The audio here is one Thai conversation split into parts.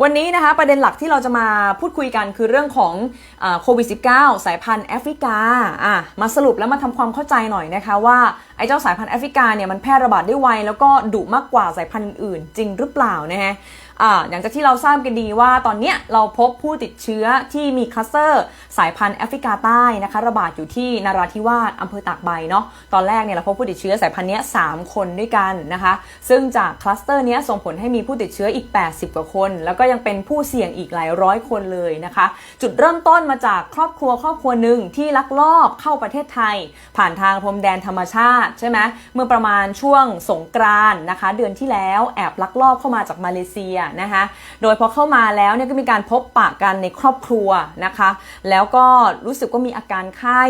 วันนี้นะคะประเด็นหลักที่เราจะมาพูดคุยกันคือเรื่องของโควิด -19 สายพันธุ์แอฟริกาอะมาสรุปแล้วมาทำความเข้าใจหน่อยนะคะว่าไอ้เจ้าสายพันธุ์แอฟริกาเนี่ยมันแพร่ระบาดได้ไวแล้วก็ดุมากกว่าสายพันธุ์อื่นๆจริงหรือเปล่านะฮะ อ่าอย่างจากที่เราทราบกันดีว่าตอนนี้เราพบผู้ติดเชื้อที่มีคลัสเตอร์ สายพันธุ์แอฟริกาใต้นะคะ ระบาดอยู่ที่นาราธิวาสอำเภอตากใบเนาะตอนแรกเนี่ยเราพบผู้ติดเชื้อสายพันธุ์นี้ย3คนด้วยกันนะคะ ซึ่งจากคลัสเตอร์นี้ส่งผลให้มีผู้ติดเชื้ออีก 80 กว่าคน แล้วก็ยังเป็นผู้เสี่ยงอีกหลายร้อยคนเลยนะคะ จุดเริ่มต้นมาจากครอบครัวครอบครัวหนึ่งที่ลักลอบเข้าประเทศไทย ผ่านทางพรมแดนธรรมชาติใช่ไหมเมื่อประมาณช่วงสงกรานนะคะ เดือนที่แล้วแอบลักลอบเข้ามาจากมาเลเซียนะคะ โดยพอเข้ามาแล้วเนี่ยก็มีการพบปะกันในครอบครัวนะคะ แล้วก็รู้สึกว่ามีอาการไข้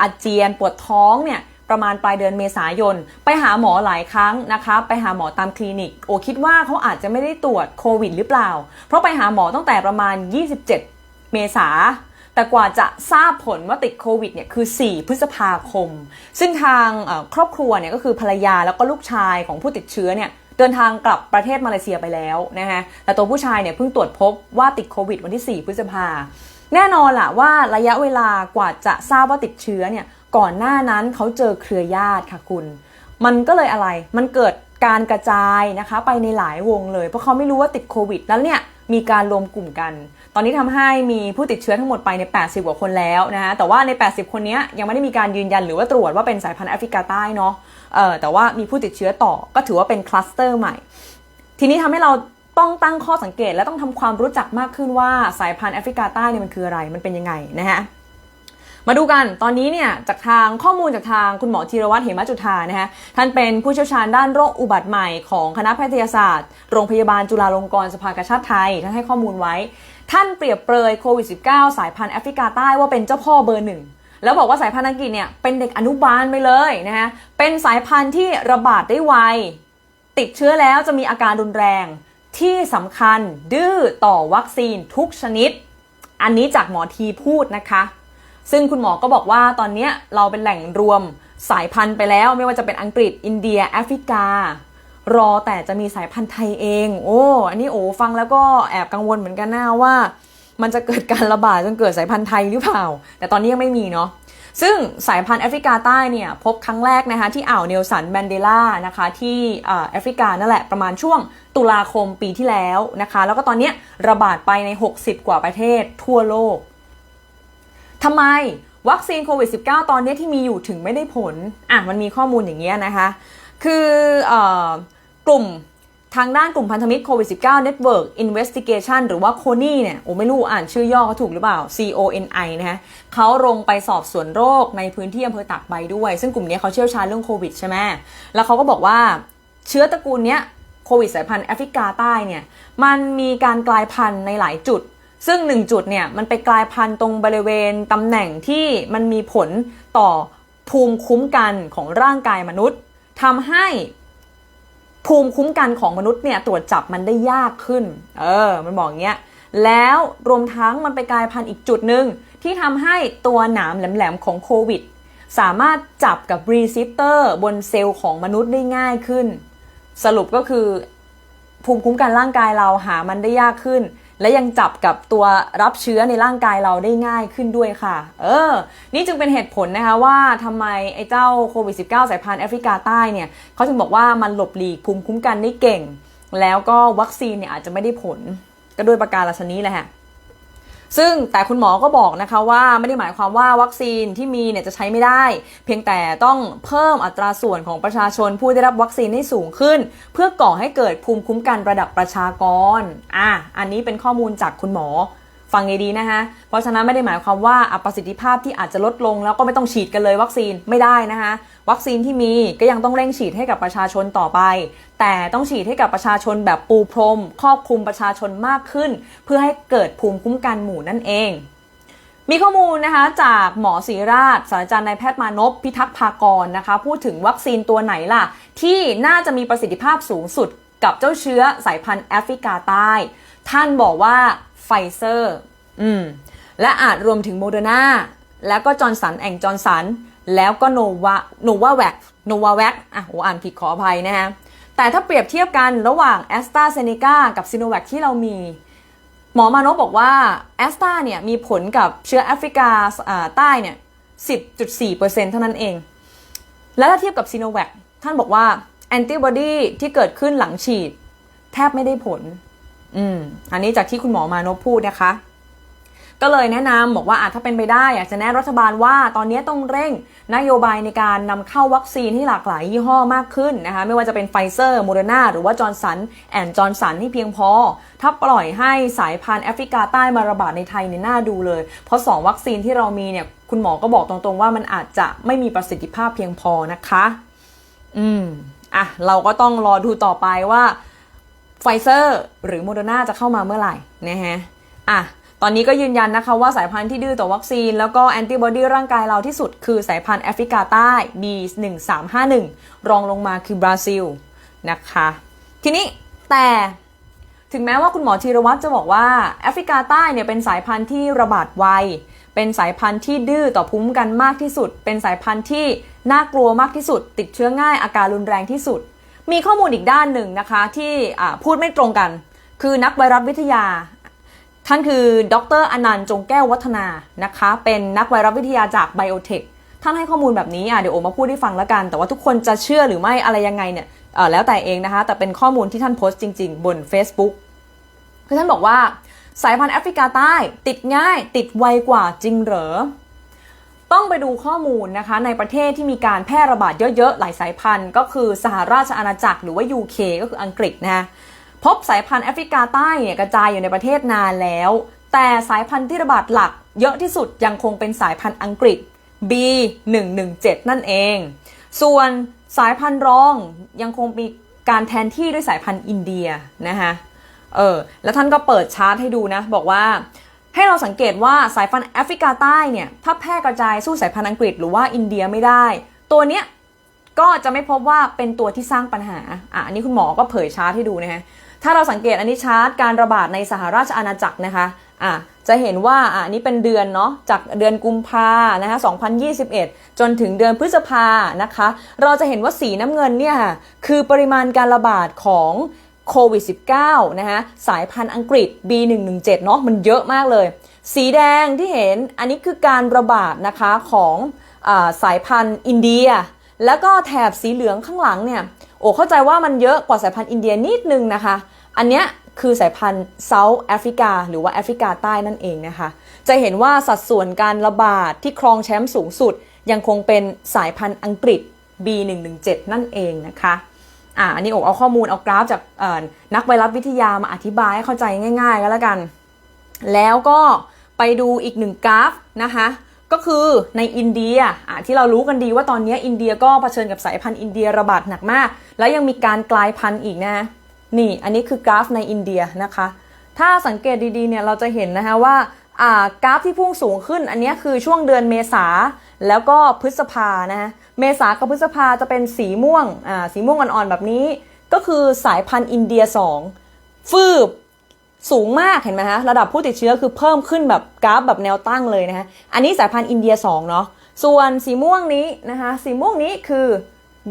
อาเจียนปวดท้องเนี่ยประมาณปลายเดือนเมษายน ไปหาหมอหลายครั้งนะคะ ไปหาหมอตามคลินิก โอคิดว่าเขาอาจจะไม่ได้ตรวจโควิดหรือเปล่า เพราะไปหาหมอตั้งแต่ประมาณ 27 เมษาแต่กว่าจะทราบผลว่าติดโควิดเนี่ยคือ 4 พฤษภาคม ซึ่งทางครอบครัวเนี่ยก็คือภรรยาแล้วก็ลูกชายของผู้ติดเชื้อเนี่ย เดินทางกลับประเทศมาเลเซียไปแล้วนะคะแต่ตัวผู้ชายเนี่ยเพิ่งตรวจพบว่าติดโควิดวันที่ 4 พฤษภาแน่นอนล่ะว่าระยะเวลากว่าจะทราบว่าติดเชื้อเนี่ยก่อนหน้านั้นเขาเจอเครือญาติค่ะคุณ มันก็เลยอะไรมันเกิดการกระจายนะคะไปในหลายวงเลย เพราะเขาไม่รู้ว่าติดโควิดแล้วเนี่ย มีการรวมกลุ่มกัน ตอนนี้ทำให้มีผู้ติดเชื้อทั้งหมดไปใน 80 กว่าคนแล้วนะคะแต่ว่าใน 80 คนนี้ยังไม่ได้มีการยืนยันหรือว่าตรวจว่าเป็นสายพันธุ์แอฟริกาใต้เนาะเออแต่ว่ามีผู้ติดเชื้อต่อก็ถือว่าเป็นคลัสเตอร์ใหม่ ทีนี้ทำให้เราต้องตั้งข้อสังเกตและต้องทำความรู้จักมากขึ้นว่าสายพันธุ์แอฟริกาใต้เนี่ยมันคืออะไรมันเป็นยังไงนะฮะ มาดูกันตอนนี้เนี่ยจากทางข้อมูลจากทางคุณหมอธีรวัตรเหมจุธานะฮะท่านเป็นผู้เชี่ยวชาญด้านโรคอุบัติใหม่ของคณะแพทยศาสตร์ โรงพยาบาลจุฬาลงกรณ์สภากาชาติไทย ท่านให้ข้อมูลไว้ ท่านเปรียบเปรยโควิด -19 สายพันธุ์แอฟริกาใต้ว่าเป็นเจ้าพ่อเบอร์หนึ่งแล้วบอกว่าสายพันธุ์อังกฤษเนี่ยเป็นเด็กอนุบาลไปเลยนะฮะเป็นสายพันธุ์ที่ระบาดได้ไวติดเชื้อแล้วจะมีอาการรุนแรงที่สำคัญดื้อต่อวัคซีนทุกชนิด อันนี้จากหมอทีพูดนะคะ ซึ่งคุณหมอก็บอกว่าตอนนี้เราเป็นแหล่งรวมสายพันธุ์ไปแล้ว ไม่ว่าจะเป็นอังกฤษอินเดียแอฟริกา รอแต่จะมีสายพันธุ์ไทยเอง โอ้อันนี้โอ้ฟังแล้วก็แอบกังวลเหมือนกันนะว่า มันจะเกิดการระบาดจนเกิดสายพันธุ์ไทยหรือเปล่า แต่ตอนนี้ยังไม่มีเนาะซึ่งสายพันธุ์แอฟริกาใต้เนี่ยพบครั้งแรกนะคะที่อ่าวเนลสันแมนเดลานะคะที่แอฟริกานั่นแหละประมาณช่วงตุลาคมปีที่แล้วนะคะ แล้วก็ตอนนี้ระบาดไปใน 60 กว่าประเทศทั่วโลก ทำไมวัคซีนโควิด -19 ตอนนี้ที่มีอยู่ถึงไม่ได้ผล อะมันมีข้อมูลอย่างเงี้ยนะคะ คืออกลุ่มทางด้านกลุ่มพันธมิตรโควิด -19 Network Investigation หรือว่า CONI เนี่ย โอ้ไม่รู้อ่านชื่อย่อเขาถูกหรือเปล่า CONI นะฮะเขาลงไปสอบสวนโรคในพื้นที่อำเภอตากใบด้วย ซึ่งกลุ่มนี้เขาเชี่ยวชาญเรื่องโควิดใช่ไหม แล้วเขาก็บอกว่าเชื้อตระกูลเนี้ยโควิดสายพันธุ์แอฟริกาใต้เนี่ย มันมีการกลายพันธุ์ในหลายจุด ซึ่งหนึ่งจุดเนี่ยมันไปกลายพันธุ์ตรงบริเวณตำแหน่งที่มันมีผลต่อภูมิคุ้มกันของร่างกายมนุษย์ทำให้ภูมิคุ้มกันของมนุษย์เนี่ยตรวจจับมันได้ยากขึ้น เออ มันบอกอย่างเงี้ย แล้วรวมทั้งมันไปกลายพันธุ์อีกจุดหนึ่งที่ทำให้ตัวหนามแหลมๆของโควิด สามารถจับกับรีเซพเตอร์บนเซลล์ของมนุษย์ได้ง่ายขึ้น สรุปก็คือ ภูมิคุ้มกันร่างกายเราหามันได้ยากขึ้น และยังจับกับตัวรับเชื้อในร่างกายเราได้ง่ายขึ้นด้วยค่ะ เออ นี่จึงเป็นเหตุผลนะคะว่าทำไมไอ้เจ้าโควิด -19 สายพันธุ์แอฟริกาใต้เนี่ยเขาถึงบอกว่ามันหลบหลีกภูมิคุ้มกันได้เก่ง แล้วก็วัคซีนเนี่ยอาจจะไม่ได้ผลก็ด้วยประการลักษณะนี้แหละฮะ ซึ่งแต่คุณหมอก็บอกนะคะว่าไม่ได้หมายความว่าวัคซีนที่มีเนี่ยจะใช้ไม่ได้ เพียงแต่ต้องเพิ่มอัตราส่วนของประชาชนผู้ได้รับวัคซีนให้สูงขึ้น เพื่อก่อให้เกิดภูมิคุ้มกันระดับประชากรอะอันนี้เป็นข้อมูลจากคุณหมอ ฟังดีๆนะคะ เพราะฉะนั้นไม่ได้หมายความว่าประสิทธิภาพที่อาจจะลดลง แล้วก็ไม่ต้องฉีดกันเลยวัคซีนไม่ได้นะคะ วัคซีนที่มีก็ยังต้องเร่งฉีดให้กับประชาชนต่อไป แต่ต้องฉีดให้กับประชาชนแบบปูพรม ครอบคลุมประชาชนมากขึ้น เพื่อให้เกิดภูมิคุ้มกันหมู่นั่นเองมีข้อมูลนะคะจากหมอศรีราชศาสตราจารย์นายแพทย์มานพพิทักษ์ภากรนะคะ พูดถึงวัคซีนตัวไหนล่ะ ที่น่าจะมีประสิทธิภาพสูงสุดกับเจ้าเชื้อสายพันธุ์แอฟริกาใต้ ท่านบอกว่า ไฟเซอร์อืมและอาจรวมถึงโมเดอร์นาแล้วก็จอร์นสันแองจอร์นสันแล้วก็โนวาโนวาแวคโนวาแวคอะโออ่านผิดขออภัยนะฮะแต่ถ้าเปรียบเทียบกันระหว่างแอสตราเซเนกากับซิโนแวคที่เรามี หมอมานพบอกว่าแอสตราเนี่ยมีผลกับเชื้อแอฟริกาอ่าใต้เนี่ย 10.4%เท่านั้นเอง แล้วถ้าเทียบกับซีโนแวคท่านบอกว่าแอนติบอดีที่เกิดขึ้นหลังฉีด แทบไม่ได้ผล อืมอันนี้จากที่คุณหมอมานพพูดนะคะ ก็เลยแนะนำบอกว่าอาจถ้าเป็นไปได้อยากจะแนะรัฐบาลว่าตอนนี้ต้องเร่งนโยบายในการนำเข้าวัคซีนที่หลากหลายยี่ห้อมากขึ้นนะคะไม่ว่าจะเป็นไฟเซอร์โมเดอร์นาหรือว่าจอร์นสันแอนด์จอร์นสันให้เพียงพอ ถ้าปล่อยให้สายพันธุ์แอฟริกาใต้มาระบาดในไทยเนี่ยน่าดูเลย เพราะ 2 วัคซีนที่เรามีเนี่ยคุณหมอก็บอกตรงๆว่ามันอาจจะไม่มีประสิทธิภาพเพียงพอนะคะ อืมอะเราก็ต้องรอดูต่อไปว่า ไฟเซอร์หรือโมเดอร์นาจะเข้ามาเมื่อไหร่นะฮะอะตอนนี้ก็ยืนยันนะคะว่าสายพันธุ์ที่ดื้อต่อวัคซีน แล้วก็แอนติบอดีร่างกายเราที่สุดคือสายพันธุ์แอฟริกาใต้ B1351 รองลงมาคือบราซิลนะคะ ทีนี้แต่ถึงแม้ว่าคุณหมอธีรวัตรจะบอกว่าแอฟริกาใต้เนี่ยเป็นสายพันธุ์ที่ระบาดไว เป็นสายพันธุ์ที่ดื้อต่อภูมิคุ้มกันมากที่สุด เป็นสายพันธุ์ที่น่ากลัวมากที่สุด ติดเชื้อง่ายอาการรุนแรงที่สุด มีข้อมูลอีกด้านหนึ่งนะคะที่พูดไม่ตรงกัน คือนักไวรัสวิทยา ท่านคือดรอนันต์จงแก้ววัฒนานะคะ เป็นนักไวรัสวิทยาจากไบโอเทคท่านให้ข้อมูลแบบนี้อะเดี๋ยวโอมาพูดให้ฟังแล้วกัน แต่ว่าทุกคนจะเชื่อหรือไม่อะไรยังไงเนี่ยแล้วแต่เองนะคะ แต่เป็นข้อมูลที่ท่านโพสต์จริง ๆ บน Facebook คือท่านบอกว่าสายพันธุ์แอฟริกาใต้ ติดง่าย ติดไวกว่าจริงเหรอ ต้องไปดูข้อมูลนะคะในประเทศที่มีการแพร่ระบาดเยอะๆ หลายสายพันธุ์ ก็คือสหราชอาณาจักรหรือว่า UK ก็คืออังกฤษนะพบสายพันธุ์แอฟริกาใต้เนี่ยกระจายอยู่ในประเทศนานแล้ว แต่สายพันธุ์ที่ระบาดหลักเยอะที่สุดยังคงเป็นสายพันธุ์อังกฤษ B117 นั่นเอง ส่วนสายพันธุ์รองยังคงมีการแทนที่ด้วยสายพันธุ์อินเดียนะคะเออแล้วท่านก็เปิดชาร์ตให้ดูนะ บอกว่า ให้เราสังเกตว่าสายพันธุ์แอฟริกาใต้เนี่ยถ้าแพร่กระจายสู้สายพันธุ์อังกฤษหรือว่าอินเดียไม่ได้ ตัวเนี้ยก็จะไม่พบว่าเป็นตัวที่สร้างปัญหาอะอันนี้คุณหมอก็เผยชาร์ตให้ดูนะฮะถ้าเราสังเกตอันนี้ชาร์ตการระบาดในสหราชอาณาจักรนะคะอะจะเห็นว่าอะอันนี้เป็นเดือนเนาะจากเดือนกุมภานะคะ2021 จนถึงเดือนพฤษภานะคะ เราจะเห็นว่าสีน้ำเงินเนี่ยค่ะคือปริมาณการระบาดของ โควิด -19 นะคะสายพันธุ์อังกฤษ B117 เนาะมันเยอะมากเลย สีแดงที่เห็นอันนี้คือการระบาดนะคะของอาสายพันธุ์อินเดีย แล้วก็แถบสีเหลืองข้างหลังเนี่ยโอ้เข้าใจว่ามันเยอะกว่าสายพันธุ์อินเดียนิดนึงนะคะ อันเนี้ยคือสายพันธุ์เซาท์แอฟริกาหรือว่าแอฟริกาใต้นั่นเองนะคะ จะเห็นว่าสัดส่วนการระบาดที่ครองแชมป์สูงสุด ยังคงเป็นสายพันธุ์อังกฤษ B117 นั่นเองนะคะ อ่าอันนี้โอกเอาข้อมูลเอากราฟจากนักไวรัสวิทยามาอธิบายให้เข้าใจง่าย ๆ ก็แล้วกัน แล้วก็ไปดูอีกหนึ่งกราฟนะคะก็คือในอินเดียอะที่เรารู้กันดีว่าตอนนี้อินเดียก็เผชิญกับสายพันธุ์อินเดียระบาดหนักมาก แล้วยังมีการกลายพันธุ์อีกนะนี่อันนี้คือกราฟในอินเดียนะคะ ถ้าสังเกตดีๆเนี่ยเราจะเห็นนะคะว่าอ่ากราฟที่พุ่งสูงขึ้นอันนี้คือช่วงเดือนเมษา แล้วก็พฤษภานะฮะเมษากับพฤษภาจะเป็นสีม่วงอ่าสีม่วงอ่อนๆแบบนี้ ก็คือสายพันธุ์อินเดีย 2 ฟืบสูงมากเห็นไหมฮะระดับผู้ติดเชื้อคือเพิ่มขึ้นแบบกราฟแบบแนวตั้งเลยนะฮะอันนี้สายพันธุ์อินเดีย 2 เนาะส่วนสีม่วงนี้นะคะสีม่วงนี้คือ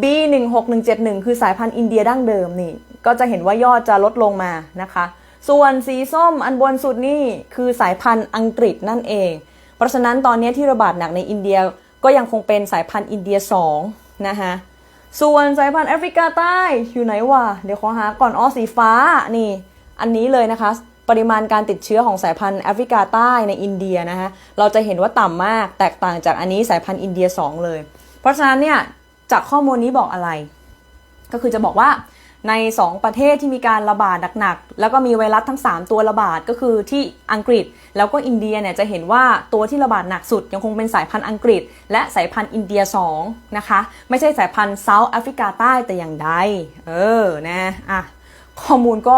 B16171 คือสายพันธุ์อินเดียดั้งเดิมนี่ ก็จะเห็นว่ายอดจะลดลงมานะคะ ส่วนสีส้มอันบนสุดนี่คือสายพันธุ์อังกฤษนั่นเอง เพราะฉะนั้นตอนนี้ที่ระบาดหนักในอินเดีย ก็ยังคงเป็นสายพันธุ์อินเดีย 2 นะคะส่วนสายพันธุ์แอฟริกาใต้อยู่ไหนวะเดี๋ยวขอหาก่อนอ๋อสีฟ้านี่อันนี้เลยนะคะ ปริมาณการติดเชื้อของสายพันธุ์แอฟริกาใต้ในอินเดียนะคะเราจะเห็นว่าต่ำมากแตกต่างจากอันนี้สายพันธุ์อินเดีย 2 เลย เพราะฉะนั้นเนี่ยจากข้อมูลนี้บอกอะไร ก็คือจะบอกว่า ใน 2 ประเทศที่มีการระบาดหนักๆ แล้วก็มีไวรัสทั้ง 3 ตัวระบาดก็คือที่อังกฤษ แล้วก็อินเดียเนี่ยจะเห็นว่าตัวที่ระบาดหนักสุดยังคงเป็นสายพันธุ์อังกฤษ และสายพันธุ์อินเดีย 2 นะคะ ไม่ใช่สายพันธุ์เซาท์แอฟริกาใต้แต่อย่างใดเออนะอะข้อมูลก็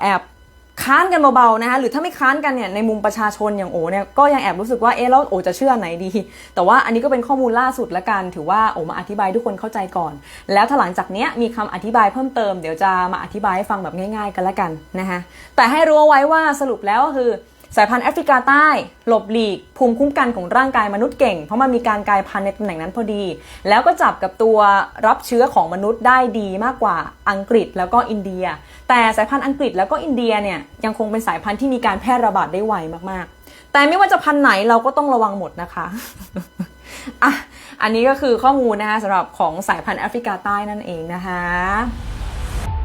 แอบ ค้านกันเบาๆนะคะหรือถ้าไม่ค้านกันเนี่ยในมุมประชาชนอย่างโอเนี่ยก็ยังแอบรู้สึกว่าเอ๊ะแล้วโอจะเชื่อไหนดี แต่ว่าอันนี้ก็เป็นข้อมูลล่าสุดละกันถือว่าโอมาอธิบายทุกคนเข้าใจก่อน แล้วถ้าหลังจากเนี้ยมีคำอธิบายเพิ่มเติมเดี๋ยวจะมาอธิบายให้ฟังแบบง่าย ๆ กันละกันนะคะแต่ให้รู้เอาไว้ว่าสรุปแล้วก็คือ สายพันธุ์แอฟริกาใต้หลบหลีก ภูมิคุ้มกันของร่างกายมนุษย์เก่ง เพราะมันมีการกลายพันธุ์ในตำแหน่งนั้นพอดี แล้วก็จับกับตัวรับเชื้อของมนุษย์ได้ดีมากกว่าอังกฤษแล้วก็อินเดีย แต่สายพันธุ์อังกฤษแล้วก็อินเดียเนี่ยยังคงเป็นสายพันธุ์ที่มีการแพร่ระบาดได้ไวมากๆ แต่ไม่ว่าจะพันธุ์ไหนเราก็ต้องระวังหมดนะคะอะอันนี้ก็คือข้อมูลนะคะสำหรับของสายพันธุ์แอฟริกาใต้นั่นเองนะคะ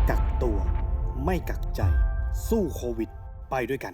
กักตัว ไม่กักใจ สู้โควิด ไปด้วยกัน